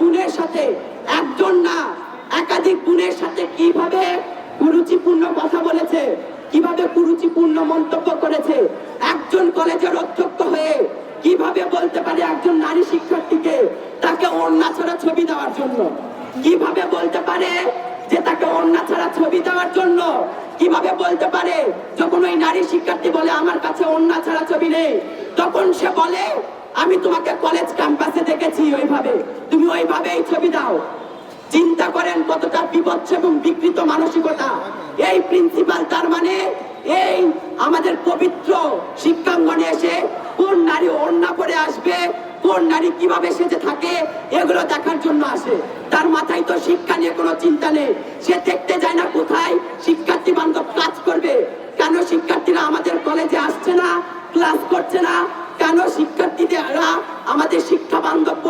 গুণের সাথে একজন না, একাধিক গুণের সাথে কীভাবে কুরুচিপূর্ণ কথা বলেছে, কীভাবে কুরুচিপূর্ণ মন্তব্য করেছে, একজন কলেজের অধ্যক্ষ হয়ে কীভাবে বলতে পারে একজন নারী শিক্ষার্থীকে তাকে ওড়না ছাড়া ছবি দেওয়ার জন্য, কীভাবে বলতে পারে যে তাকে ওড়না ছাড়া ছবি দেওয়ার জন্য, কীভাবে বলতে পারে যখন ওই নারী শিক্ষার্থী বলে, আমার কাছে ওড়না ছাড়া ছবি নেই, তখন সে বলে, আমি তোমাকে কলেজ ক্যাম্পাসে দেখেছি ওইভাবে। তুমি ওইভাবেই ছবি দাও। চিন্তা করেন কতটা বিপজ্জ এবং বিকৃত মানসিকতা। এই প্রিন্সিপাল তার মানে এই আমাদের পবিত্র শিক্ষাঙ্গনে এসে কোন নারী ওড়না পরে আসবে, কোন নারী কীভাবে সেজে থাকে, এগুলো দেখার জন্য আসে। তার মাথায় তো শিক্ষা নিয়ে কোনো চিন্তা নেই। সে দেখতে যায় না কোথায় শিক্ষার্থী বান্ধব কাজ করবে। কেন শিক্ষার্থীরা আমাদের কলেজে আসছে না ক্লাস করছে না? কেন আমাদের শিক্ষা বান্ধব